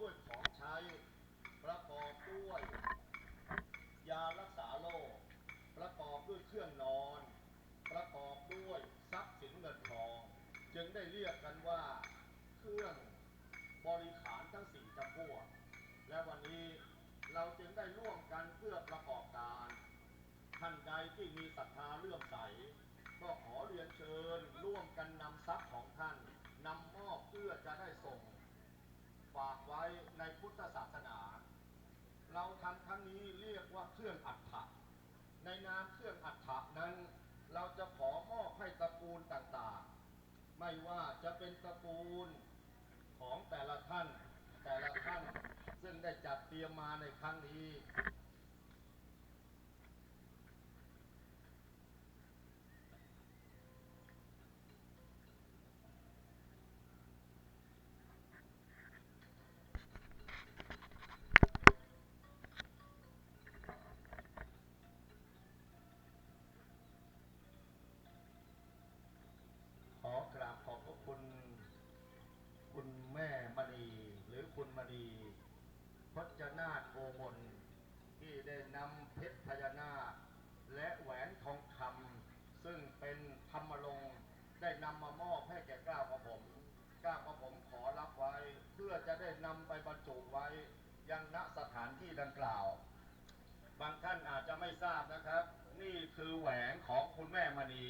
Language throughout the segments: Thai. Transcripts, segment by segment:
ด้วยของใช้ ประกอบด้วย ยารักษาโรคประกอบด้วยเครื่องนอน ประกอบด้วยทรัพย์สินเงินทอง จึงได้เรียกกันว่า เครื่องบริขารทั้งสี่จำพวก และวันนี้เราจึงได้ร่วมกันเพื่อประกอบการ ท่านใดที่มีศรัทธาเลื่อมใส ก็ขอเรียนเชิญร่วมกันนำทรัพย์ของท่านนำมอบเพื่อจะได้ส่ง ฝากไว้ ในพุทธศาสนา เราทำครั้งนี้เรียกว่าเครื่องอัฐะในนามเครื่องอัฐะนั้น เราจะขอมอบให้ตระกูลต่างๆ ไม่ว่าจะเป็นตระกูลของแต่ละท่าน แต่ละท่าน ซึ่งได้จัดเตรียมมาในครั้งนี้ีพจนาโกมลที่ได้นำเพชรพญานาคและแหวนทองคำซึ่งเป็นธรรมรงได้นำมามอบให้แก่ก้าวกระผมก้าวกระผมขอรับไว้ เพื่อจะได้นำไปบรรจุไว้ยังณสถานที่ดังกล่าว บางท่านอาจจะไม่ทราบนะครับ นี่คือแหวนของคุณแม่มณี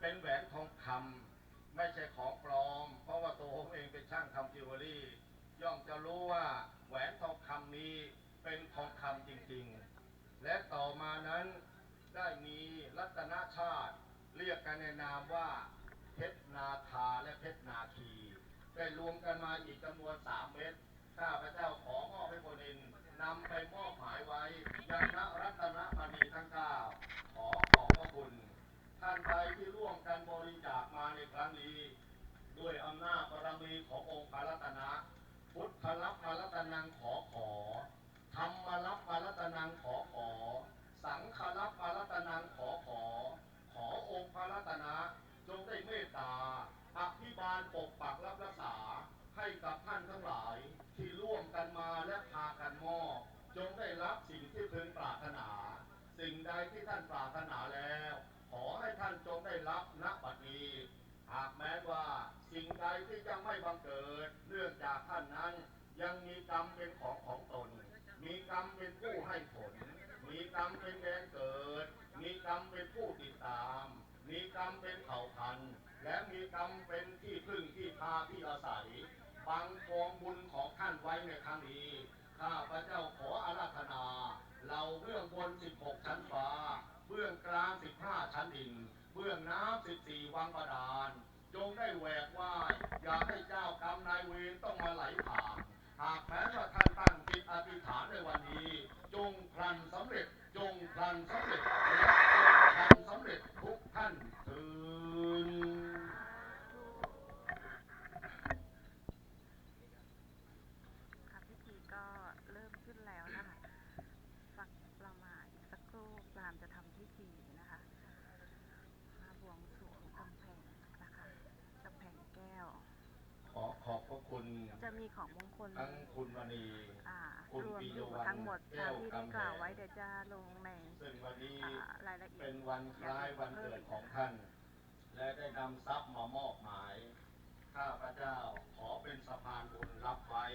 เป็นแหวนทองคำไม่ใช่ของปลอม เพราะว่าตัวผมเองเป็นช่างทำจิวเวลรี่ ย่อมจะรู้ว่าแหวนทองคำนี้เป็นทองคำจริงๆ และต่อมานั้นได้มีรัตนชาติ เรียกกันในนามว่าเพชรนาคาและเพชรนาคีได้รวมกันมาอีกจำนวนสามเม็ดข้าพเจ้าขอมอบให้พลินนำไปมอบหมายไว้ยังณรัตนมณีทั้งเก้าขอขอบพระคุณ ท่านใดที่ร่วมกันบริจาคมาในครั้งนี้ ด้วยอำนาจบารมีขององค์พระรัตนะ พุทธลักษณ์พระรัตนังขอขอ ธรรมลักษณ์พระรัตนังขอขอ สังฆลักษณ์พระรัตนังขอขอ ขอองค์พระรัตนะ จงได้เมตตา อภิบาลปกปักรับรักษา ให้ กับท่านทั้งหลายที่ร่วมกันมาและพากันมอบ จงได้รับสิ่งที่พึงปรารถนา สิ่งใดที่ท่านปรารถนาแล้ว ขอให้ท่านจงได้รับณบัดนี้ หากแม้ว่าสิ่งใดที่ยังไม่บังเกิดเนื่องจากท่านนั้น ยังมีกรรมเป็นของของตน มีกรรมเป็นผู้ให้ผล มีกรรมเป็นแดนเกิด มีกรรมเป็นผู้ติดตาม มีกรรมเป็นเผ่าพันธุ์และมีกรรมเป็นที่พึ่งที่พาที่อาศัย ฟังกองบุญของท่านไว้ในครั้งนี้ ข้าพระเจ้าขออาราธนา เราเบื้องบน 16 ชั้นฟ้า เบื้องกลาง 15 ชั้นดิน เบื้องน้ำ 14 วังประดาน จงได้แหวกว่ายอย่าให้เจ้ากรรมนายเวรต้องมาไหลผ่าน หากแม้ว่าท่านตั้งจิตอธิษฐานในวันนี้ จงพลันสำเร็จ จงพลันสำเร็จและจงพลันสำเร็จทุกท่านเถิด ค่ะพิธีก็เริ่มขึ้นแล้วนะคะ สักประมาณอีกสักครู่พรามจะทำพิธีนะคะมาบวงสรวงกำแพงนะคะกำแพงแก้ว ข อขอบพระคุณจะมีของมงคลทั้งคุณมณีอ่าคุณรวมปิอยยู่วรรณทั้งหมดแก้ตามวที่ได้กำแพงกล่าวไว้เดี๋ยวจะลงในซึ่งวันนี้อ่ารายละเอียดเป็นวันคล้ายวันเกิดของท่าน และได้นำทรัพย์มามอบหมาย ข้าพระเจ้าขอเป็นสะพานบุญรับไว้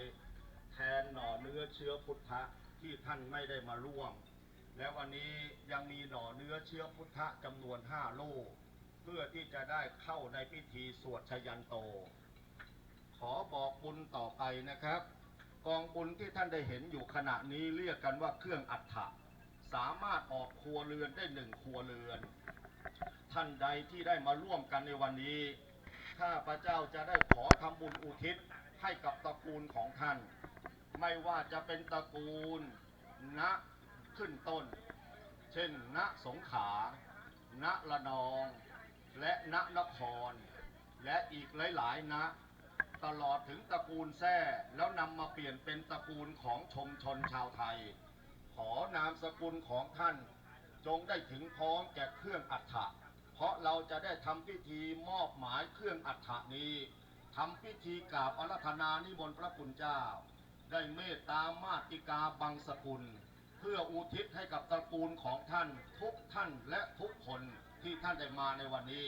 แทนหน่อเนื้อเชื้อพุทธะที่ท่านไม่ได้มาร่วม และวันนี้ยังมีหน่อเนื้อเชื้อพุทธะจำนวนห้าลูกเพื่อที่จะได้เข้าในพิธีสวดชยันโต ขอบอกบุญต่อไปนะครับ กองบุญที่ท่านได้เห็นอยู่ขณะนี้เรียกกันว่าเครื่องอัฐะสามารถออกครัวเรือนได้หนึ่งครัวเรือน ท่านใดที่ได้มาร่วมกันในวันนี้ข้าพระเจ้าจะได้ขอทำบุญอุทิศให้กับตระกูลของท่าน ไม่ว่าจะเป็นตระกูลณขึ้นต้น เช่น ณสงขา ณละนอง และณนคร และอีกหลายๆณ ตลอดถึงตระกูลแท้แล้วนำมาเปลี่ยนเป็นตระกูลของชมชนชาวไทย ขอนามสกุลของท่าน จงได้ถึงพร้อมแก่เครื่องอัฐะเพราะเราจะได้ทำพิธีมอบหมายเครื่องอัฐะนี้ทำพิธีกราบอารัธนานิมนต์พระคุณเจ้า ได้เมตตามาติกาบังสกุล เพื่ออุทิศให้กับตระกูลของท่านทุกท่านและทุกคนที่ท่านได้มาในวันนี้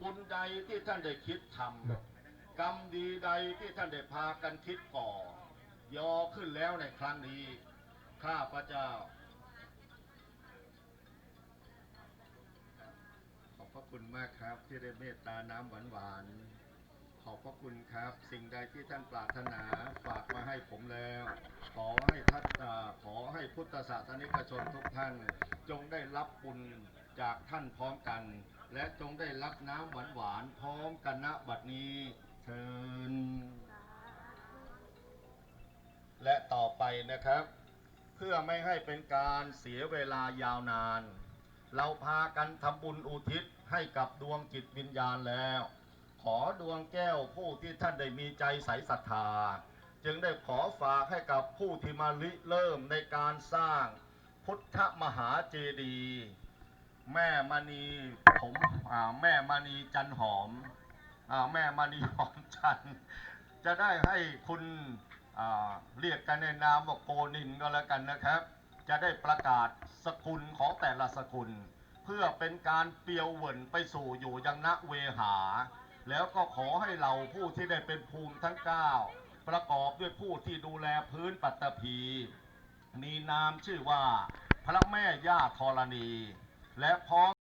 บุญใดที่ท่านได้คิดทำ กรรมดีใดที่ท่านได้พากันคิดก่อ ยอขึ้นแล้วในครั้งนี้ ข้าพระเจ้า ขอบพระคุณมากครับที่ได้เมตตาน้ำหวานหวานขอบพระคุณครับ สิ่งใดที่ท่านปรารถนาฝากมาให้ผมแล้ว ขอให้ท่านาขอให้พุทธศาสนิกชนทุกท่าน จงได้รับบุญจากท่านพร้อมกัน และจงได้รับน้ำหวานหวานพร้อมกันณบัดนี้ เชิญและต่อไปนะครับ เพื่อไม่ให้เป็นการเสียเวลายาวนาน เราพากันทำบุญอุทิศให้กับดวงจิตวิญญาณแล้ว ขอดวงแก้วผู้ที่ท่านได้มีใจใสศรัทธา จึงได้ขอฝากให้กับผู้ที่มาริเริ่มในการสร้างพุทธมหาเจดีย์แม่มณีผมอ่าแม่มณีจันหอม แม่มณีหอมจันจะได้ให้คุณเรียกกันในนามว่าโกนินก็แล้วกันนะครับ จะได้ประกาศสกุลของแต่ละสกุล เพื่อเป็นการเปียวเหวินไปสู่อยู่ยังณเวหา แล้วก็ขอให้เราผู้ที่ได้เป็นภูมิทั้ง 9 ประกอบด้วยผู้ที่ดูแลพื้นปัตตภีมีนามชื่อว่าพระแม่ย่าธรณี และพร้อม